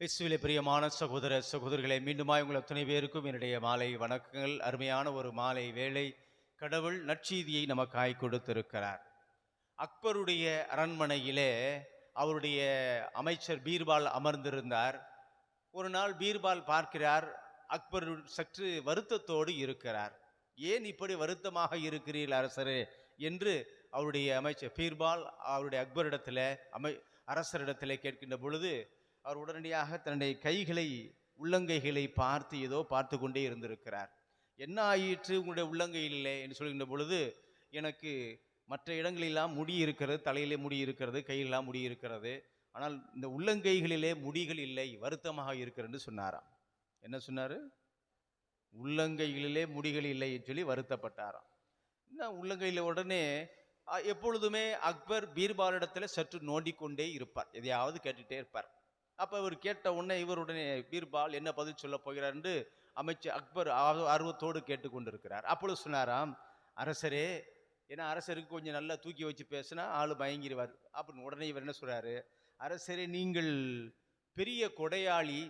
இயேசுவிலே பிரியமான சகோதர சகோதரிகளை மீண்டுமாய் உங்களை அத்தனை பேருக்கும் என்னுடைய மாலை வணக்கங்கள். அருமையான ஒரு மாலை வேளை கடவுள் நற்செய்தியை நமக்காய் கொடுத்திருக்கிறார். அக்பருடைய அரண்மனையிலே அவருடைய அமைச்சர் பீர்பால் அமர்ந்திருந்தார். ஒரு நாள் பீர்பால் பார்க்கிறார் அக்பர் சற்று வருத்தத்தோடு இருக்கிறார். ஏன் இப்படி வருத்தமாக இருக்கிறீர்கள் அரசரே? என்று அவருடைய அமைச்சர் பீர்பால் அவருடைய அக்பரிடத்தில் அமை அரசரிடத்தில் கேட்கின்ற பொழுது அவர் உடனடியாக தன்னுடைய கைகளை உள்ளங்கைகளை பார்த்து ஏதோ பார்த்து கொண்டே இருந்திருக்கிறார். என்ன ஆயிற்று உங்களுடைய உள்ளங்கையிலே? என்று சொல்கின்ற பொழுது எனக்கு மற்ற இடங்களெல்லாம் முடி இருக்கிறது தலையிலே முடி இருக்கிறது கையெல்லாம் முடி இருக்கிறது. ஆனால் இந்த உள்ளங்கைகளிலே முடிகள் இல்லை வருத்தமாக இருக்கிறது சொன்னாராம். என்ன சொன்னார்? உள்ளங்கைகளிலே முடிகள் இல்லைன்னு சொல்லி வருத்தப்பட்டாராம். என்ன? உள்ளங்கையில் உடனே எப்பொழுதுமே அக்பர் பீர்பாலிடத்தில் சற்று நோண்டிக்கொண்டே இருப்பார். எதையாவது கேட்டுகிட்டே இருப்பார். அப்போ இவர் கேட்ட உடனே இவருடனே உடனே பீர்பால் என்ன பதில் சொல்ல போகிறார் என்று அமைச்சர் அக்பர் ஆர்வத்தோடு கேட்டுக்கொண்டிருக்கிறார். அப்பொழுது சொன்னாராம் அரசரே ஏன்னா அரசருக்கு கொஞ்சம் நல்லா தூக்கி வச்சு பேசினா ஆள் பயங்கிடுவார் அப்படின்னு உடனே இவர் என்ன சொல்கிறாரு அரசரே நீங்கள் பெரிய கொடையாளி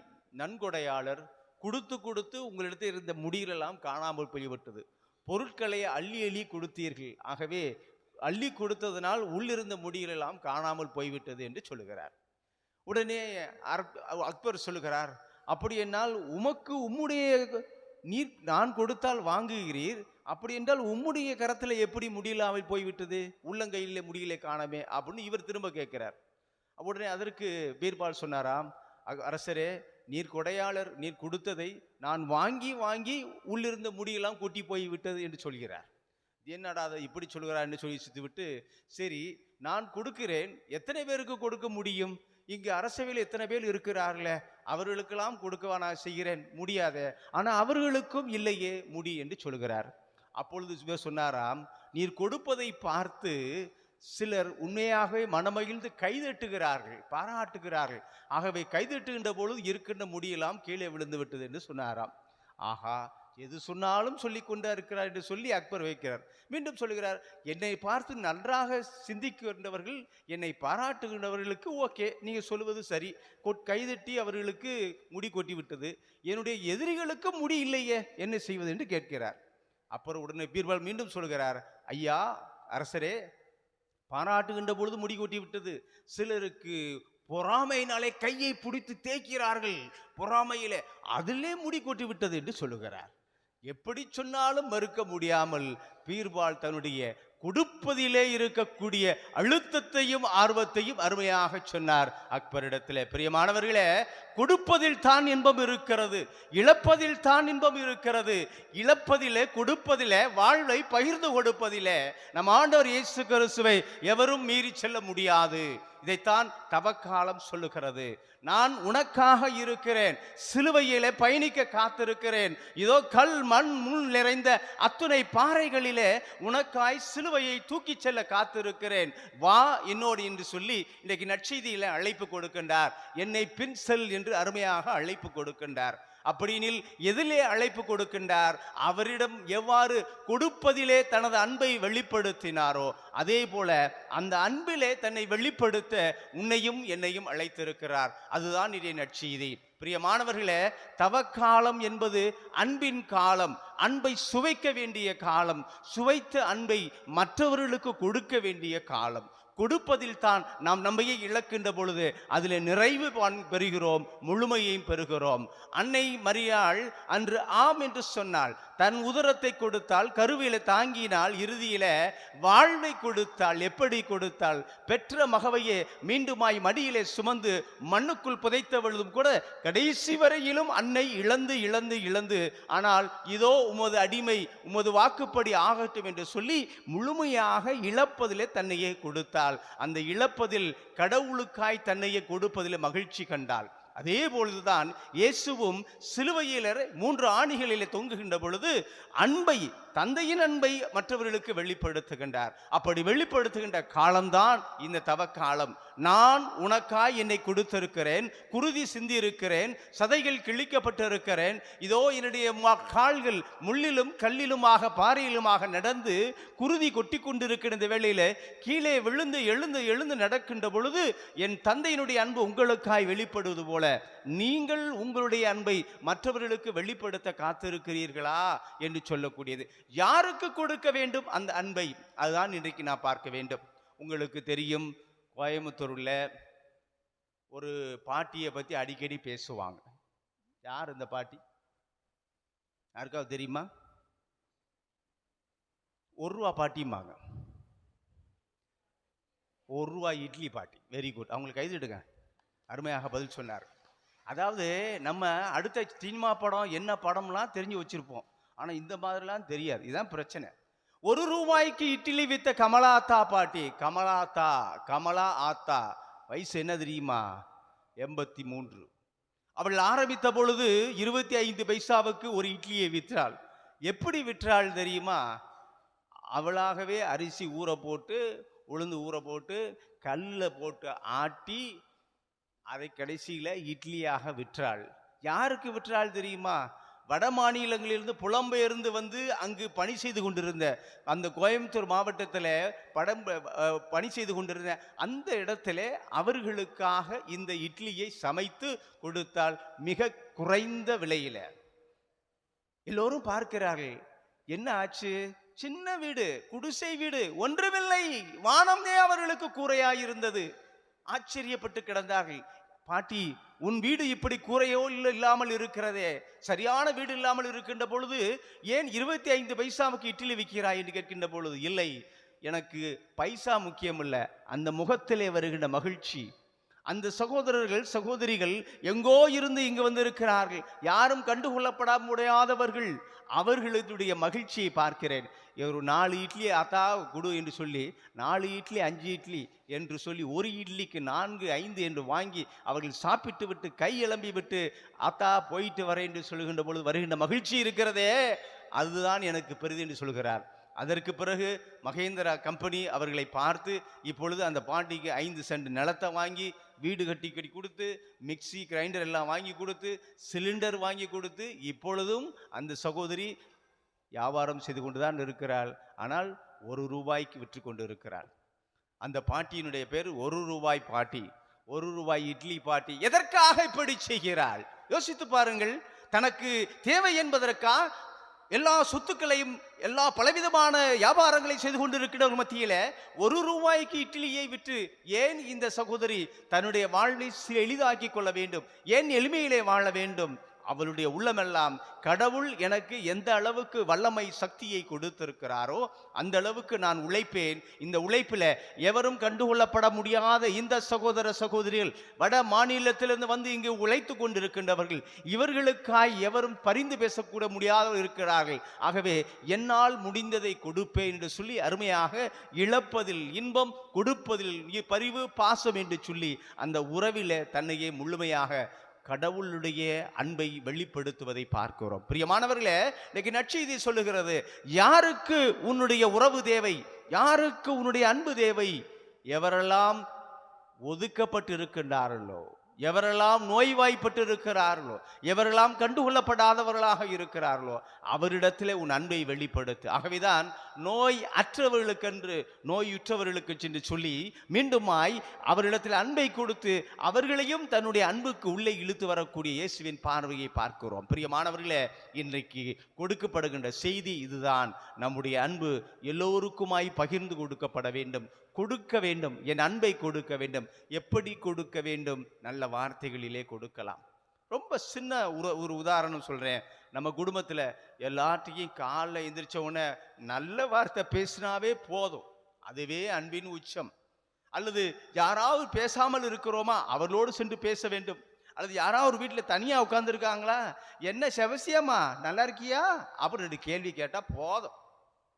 நன்கொடையாளர் கொடுத்து கொடுத்து உங்களிடத்தில் இருந்த முடிகளெல்லாம் காணாமல் போய்விட்டது. பொருட்களை அள்ளி அள்ளி கொடுத்தீர்கள். ஆகவே அள்ளி கொடுத்ததனால் உள்ளிருந்த முடிகளெல்லாம் காணாமல் போய்விட்டது என்று சொல்லுகிறார். உடனே அக்பர் சொல்லுகிறார் அப்படி என்னால் உமக்கு உம்முடைய நீர் நான் கொடுத்தால் வாங்குகிறீர் அப்படி என்றால் உம்முடைய கரத்தில் எப்படி முடியலாமல் போய்விட்டது? உள்ளங்கையில் முடியலை காணமே அப்படின்னு இவர் திரும்ப கேட்கிறார். உடனே அதற்கு பீர்பால் சொன்னாராம் அரசரே நீர் கொடையாளர் நீர் கொடுத்ததை நான் வாங்கி வாங்கி உள்ளிருந்த முடியெல்லாம் கொட்டி போய் விட்டது என்று சொல்கிறார். என்னடா அதை இப்படி சொல்கிறார் என்று சொல்லி விட்டு சரி நான் கொடுக்கிறேன் எத்தனை பேருக்கு கொடுக்க முடியும்? இங்கு அரசவையில் எத்தனை பேர் இருக்கிறார்களே? அவர்களுக்கெல்லாம் கொடுக்கவா நான் செய்கிறேன்? முடியாதே. ஆனால் அவர்களுக்கும் இல்லையே முடி என்று சொல்கிறார். அப்பொழுது சொன்னாராம் நீர் கொடுப்பதை பார்த்து சிலர் உண்மையாகவே மனமகிழ்ந்து கைதட்டுகிறார்கள் பாராட்டுகிறார்கள். ஆகவே கைதட்டுகின்ற பொழுது இருக்கின்ற முடியெல்லாம் கீழே விழுந்து விட்டது என்று சொன்னாராம். ஆஹா எது சொன்னாலும் சொல்லி கொண்டே இருக்கிறார் என்று சொல்லி அக்பர் வைக்கிறார். மீண்டும் சொல்லுகிறார் என்னை பார்த்து நன்றாக சிந்திக்கின்றவர்கள் என்னை பாராட்டுகின்றவர்களுக்கு ஓகே நீங்கள் சொல்லுவது சரி. கொட்- கைதட்டி அவர்களுக்கு முடி கொட்டி விட்டது என்னுடைய எதிரிகளுக்கு முடி இல்லையே என்ன செய்வது? என்று கேட்கிறார். அப்புறம் உடனே பீர்பால் மீண்டும் சொல்கிறார் ஐயா அரசரே பாராட்டுகின்ற பொழுது முடி கொட்டி விட்டது சிலருக்கு பொறாமையினாலே கையை பிடித்து தேய்க்கிறார்கள். பொறாமையிலே அதிலே முடி கொட்டி விட்டது என்று சொல்லுகிறார். எப்படி சொன்னாலும் மறுக்க முடியாமல் பீர்பால் தன்னுடைய கொடுப்பதிலே இருக்கக்கூடிய அழுத்தத்தையும் ஆர்வத்தையும் அருமையாக சொன்னார். அக்பரிடத்திலே பிரியமானவர்களே கொடுப்பதில் தான் இன்பம் இருக்கிறது இழப்பதில் தான் இன்பம் இருக்கிறது. இழப்பதிலே கொடுப்பதிலே வாழ்வை பகிர்ந்து கொடுப்பதிலே நம் ஆண்டவர் இயேசு கிறிஸ்துவை எவரும் மீறி செல்ல முடியாது. இதைத்தான் தவக்காலம் சொல்லுகிறது. நான் உனக்காக இருக்கிறேன். சிலுவையிலே பயணிக்க காத்திருக்கிறேன். இதோ கல் மண் முள் நிறைந்த அத்துணை பாறைகளிலே உனக்காய் சிலுவையை தூக்கிச் செல்ல காத்திருக்கிறேன். வா என்னோடு என்று சொல்லி இன்றைக்கு நற்செய்தியில அழைப்பு கொடுக்கின்றார். என்னை பின் செல் என்று அருமையாக அழைப்பு கொடுக்கின்றார். அப்படினில் எதிலே அழைப்பு கொடுக்கின்றார். அவரிடம் எவ்வாறு கொடுப்பதிலே தனது அன்பை வெளிப்படுத்தினாரோ அதே போல அந்த அன்பிலே தன்னை வெளிப்படுத்த உன்னையும் என்னையும் அழைத்திருக்கிறார். அதுதான் இதே நற்செய்தி. பிரியமானவர்களே தவக்காலம் என்பது அன்பின் காலம் அன்பை சுவைக்க வேண்டிய காலம் சுவைத்த அன்பை மற்றவர்களுக்கு கொடுக்க வேண்டிய காலம். கொடுப்பதில் தான் நாம் நம்மையே இழக்கின்ற பொழுது அதில் நிறைவு பெறுகிறோம் முழுமையையும் பெறுகிறோம். அன்னை மரியாள் அன்று ஆம் என்று சொன்னாள். தன் உதரத்தை கொடுத்தால் கருவியில தாங்கினால் இறுதியில வாழ்வை கொடுத்தாள். எப்படி கொடுத்தாள்? பெற்ற மகவையே மீண்டுமாய் மடியிலே சுமந்து மண்ணுக்குள் புதைத்தவளதும் கூட கடைசி வரையிலும் அன்னை இழந்து இழந்து இழந்து ஆனால் இதோ உமது அடிமை உமது வாக்குப்படி ஆகட்டும் என்று சொல்லி முழுமையாக இழப்பதிலே தன்னையே கண்டால் அந்த இழப்பதில் கடவுளுக்காய் தன்னையே கொடுப்பதில் மகிழ்ச்சி கண்டாள் அதே பொழுதுதான் இயேசுவும் சிலுவையிலர் மூன்று ஆணிகளிலே தொங்குகின்ற பொழுது அன்பை தந்தையின் அன்பை மற்றவர்களுக்கு வெளிப்படுத்துகின்றார். அப்படி வெளிப்படுத்துகின்ற காலம்தான் இந்த தவக்காலம். நான் உனக்காய் என்னை கொடுத்திருக்கிறேன் குருதி சிந்தி இருக்கிறேன் சதைகள் கிழிக்கப்பட்டிருக்கிறேன். இதோ என்னுடைய ம- கால்கள் முள்ளிலும் கல்லிலுமாக பாறையிலுமாக நடந்து குருதி கொட்டி கொண்டிருக்கிற இந்த வேளையில கீழே விழுந்து எழுந்து எழுந்து நடக்கின்ற பொழுது என் தந்தையினுடைய அன்பு உங்களுக்காய் வெளிப்படுவது போல நீங்கள் உங்களுடைய அன்பை மற்றவர்களுக்கு வெளிப்படுத்த காத்திருக்கிறீர்களா என்று சொல்லக்கூடியது. யாருக்கு கொடுக்க வேண்டும் அந்த அன்பை? அதுதான் இன்றைக்கு நான் பார்க்க வேண்டும். உங்களுக்கு தெரியும் கோயம்புத்தூரில் ஒரு பாட்டியை பற்றி அடிக்கடி பேசுவாங்க. யார் இந்த பாட்டி? யாருக்காவது தெரியுமா? ஒரு ரூபா பாட்டிம்பாங்க. ஒரு ரூபா இட்லி பாட்டி. வெரி குட் அவங்களுக்கு கைதிடுங்க அருமையாக பதில் சொன்னார். அதாவது நம்ம அடுத்த சினிமா படம் என்ன படம்லாம் தெரிஞ்சு வச்சுருப்போம். ஆனால் இந்த மாதிரிலாம் தெரியாது. இதுதான் பிரச்சனை. ஒரு ரூபாய்க்கு இட்லி வித்த கமலாத்தா பாட்டி கமலாத்தா கமலா ஆத்தா வயசு என்ன தெரியுமா எண்பத்தி மூன்று அவள் ஆரம்பித்த பொழுது இருபத்தி ஐந்து பைசாவுக்கு ஒரு இட்லியை விற்றாள் எப்படி விற்றாள் தெரியுமா அவளாகவே அரிசி ஊற போட்டு உளுந்து ஊற போட்டு கல்லில் போட்டு ஆட்டி அதை கடைசியில் இட்லியாக விற்றாள் யாருக்கு விற்றாள் தெரியுமா வட மாநிலங்களிலிருந்து புலம்பெயர்ந்து வந்து அங்கு பணி செய்து கொண்டிருந்த அந்த கோயம்புத்தூர் மாவட்டத்தில் படம் பணி செய்து கொண்டிருந்த அந்த இடத்துல அவர்களுக்காக இந்த இட்லியை சமைத்து கொடுத்தால் மிக குறைந்த விலையில. எல்லோரும் பார்க்கிறார்கள் என்ன ஆச்சு? சின்ன வீடு குடிசை வீடு ஒன்றுமில்லை. வானம்தே அவர்களுக்கு கூரையாயிருந்தது. ஆச்சரியப்பட்டு கிடந்தார்கள். பாட்டி உன் வீடு இப்படி கூரையோ இல்ல இல்லாமல் இருக்கிறதே? சரியான வீடு இல்லாமல் இருக்கின்ற பொழுது ஏன் இருபத்தி ஐந்து பைசாவுக்கு இட்லி விற்கிறாய் என்று கேட்கின்ற பொழுது இல்லை எனக்கு பைசா முக்கியம் இல்ல அந்த முகத்திலே வருகின்ற மகிழ்ச்சி அந்த சகோதரர்கள் சகோதரிகள் எங்கோ இருந்து இங்கு வந்திருக்கிறார்கள். யாரும் கண்டுகொள்ளப்பட முடியாதவர்கள் அவர்களுடைய மகிழ்ச்சியை பார்க்கிறேன். ஒரு நாலு இட்லி அத்தா குடு என்று சொல்லி நாலு இட்லி அஞ்சு இட்லி என்று சொல்லி ஒரு இட்லிக்கு நான்கு ஐந்து என்று வாங்கி அவர்கள் சாப்பிட்டு விட்டு கை எலம்பி விட்டு அத்தா போயிட்டு வரேன் என்று சொல்லுகின்ற பொழுது வருகின்ற மகிழ்ச்சி இருக்கிறதே. அதுதான் எனக்கு பெரிது என்று சொல்கிறார். அதற்கு பிறகு மகேந்திரா கம்பெனி அவர்களை பார்த்து இப்பொழுது அந்த பாட்டிக்கு ஐந்து சென்ட் நிலத்தை வாங்கி வீடு கட்டி கட்டி கொடுத்து மிக்ஸி கிரைண்டர் எல்லாம் வாங்கி கொடுத்து சிலிண்டர் வாங்கி கொடுத்து இப்பொழுதும் அந்த சகோதரி வியாபாரம் செய்து கொண்டுதான் இருக்கிறாள். ஆனால் ஒரு ரூபாய்க்கு விற்று கொண்டு இருக்கிறாள் அந்த பாட்டியினுடைய பேர் ஒரு ரூபாய் பாட்டி ஒரு ரூபாய் இட்லி பாட்டி. எதற்காக இப்படி செய்கிறாள்? யோசித்து பாருங்கள் தனக்கு தேவை என்பதற்காக எல்லா சொத்துக்களையும் எல்லா பலவிதமான வியாபாரங்களை செய்து கொண்டிருக்கிற மத்தியில ஒரு ரூபாய்க்கு இட்லியை விற்று ஏன் இந்த சகோதரி தன்னுடைய வாழ்வை எளிதாக்கி எளிதாக்கிக் கொள்ள வேண்டும்? ஏன் எளிமையிலே வாழ வேண்டும்? அவளுடைய உள்ளமெல்லாம் கடவுள் எனக்கு எந்த அளவுக்கு வல்லமை சக்தியை கொடுத்திருக்கிறாரோ அந்த அளவுக்கு நான் உழைப்பேன். இந்த உழைப்பில் எவரும் கண்டுகொள்ளப்பட முடியாத இந்த சகோதர சகோதரிகள் வட மாநிலத்திலிருந்து வந்து இங்கு உழைத்து கொண்டிருக்கின்றவர்கள் இவர்களுக்காய் எவரும் பரிந்து பேசக்கூட முடியாதவர் இருக்கிறார்கள். ஆகவே என்னால் முடிந்ததை கொடுப்பேன் என்று சொல்லி அருமையாக இழப்பதில் இன்பம் கொடுப்பதில் பரிவு பாசம் என்று சொல்லி அந்த உறவிலே தன்னையே முழுமையாக கடவுளுடைய அன்பை வெளிப்படுத்துவதை பார்க்கிறோம். பிரியமானவர்களே இன்னைக்கு நற்செய்தி சொல்லுகிறது யாருக்கு உன்னுடைய உறவு தேவை? யாருக்கு உன்னுடைய அன்பு தேவை? எவரெல்லாம் ஒதுக்கப்பட்டிருக்கின்றார்களோ? எவரெல்லாம் நோய்வாய்ப்பட்டு இருக்கிறார்களோ எவரெல்லாம் கண்டுகொள்ளப்படாதவர்களாக இருக்கிறார்களோ அவரிடத்திலே உன் அன்பை வெளிப்படுத்து. ஆகவேதான் நோய் அற்றவர்களுக்கென்று நோயுற்றவர்களுக்கு சென்று சொல்லி மீண்டுமாய் அவரிடத்தில் அன்பை கொடுத்து அவர்களையும் தன்னுடைய அன்புக்கு உள்ளே இழுத்து வரக்கூடிய இயேசுவின் பார்வையை பார்க்கிறோம். பிரியமானவர்களே இன்றைக்கு கொடுக்கப்படுகின்ற செய்தி இதுதான். நம்முடைய அன்பு எல்லோருக்குமாய் பகிர்ந்து கொடுக்கப்பட வேண்டும். கொடுக்க வேண்டும். என் அன்பை கொடுக்க வேண்டும். எப்படி கொடுக்க வேண்டும்? நல்ல வார்த்தைகளிலே கொடுக்கலாம். ரொம்ப சின்ன ஒரு ஒரு உதாரணம் சொல்கிறேன் நம்ம குடும்பத்தில் எல்லாத்தையும் காலைல எந்திரிச்ச உடனே நல்ல வார்த்தை பேசினாவே போதும். அதுவே அன்பின் உச்சம். அல்லது யாராவது பேசாமல் இருக்கிறோமா? அவர்களோடு சென்று பேச வேண்டும். அல்லது யாராவது ஒரு வீட்டில் தனியாக உட்காந்துருக்காங்களா என்ன செவசியம்மா? நல்லா இருக்கியா? அப்படின்னு ரெண்டு கேள்வி கேட்டால் போதும்.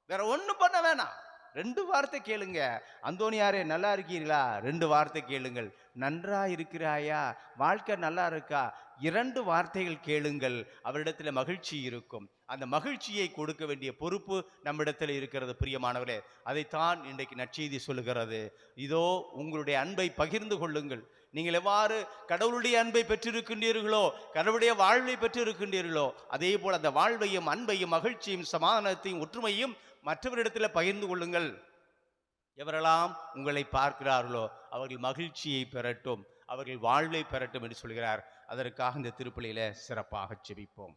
வேற ஒன்றும் பண்ண வேணாம். ரெண்டு வார்த்தை கேளுங்க. அந்தோனியாரே நல்லா இருக்கீங்களா ரெண்டு வார்த்தை கேளுங்கள். நன்றா இருக்கிறாயா? வாழ்க்கை நல்லா இருக்கா? இரண்டு வார்த்தைகள் கேளுங்கள். அவரிடத்தில் மகிழ்ச்சி இருக்கும். அந்த மகிழ்ச்சியை கொடுக்க வேண்டிய பொறுப்பு நம்மிடத்தில் இருக்கிறது பிரியமானவரே அதைத்தான் இன்றைக்கு நற்செய்தி சொல்லுகிறது. இதோ உங்களுடைய அன்பை பகிர்ந்து கொள்ளுங்கள். நீங்கள் எவ்வாறு கடவுளுடைய அன்பை பெற்றிருக்கின்றீர்களோ கடவுளுடைய வாழ்வை பெற்றிருக்கின்றீர்களோ அதே போல் அந்த வாழ்வையும் அன்பையும் மகிழ்ச்சியும் சமாதானத்தையும் ஒற்றுமையும் மற்றவரிடத்தில் பகிர்ந்து கொள்ளுங்கள். எவரெல்லாம் உங்களை பார்க்கிறார்களோ அவர்கள் மகிழ்ச்சியை பெறட்டும் அவர்கள் வாழ்வை பெறட்டும் என்று சொல்கிறார். அதற்காக இந்த திருப்பலியில சிறப்பாக செபிப்போம்.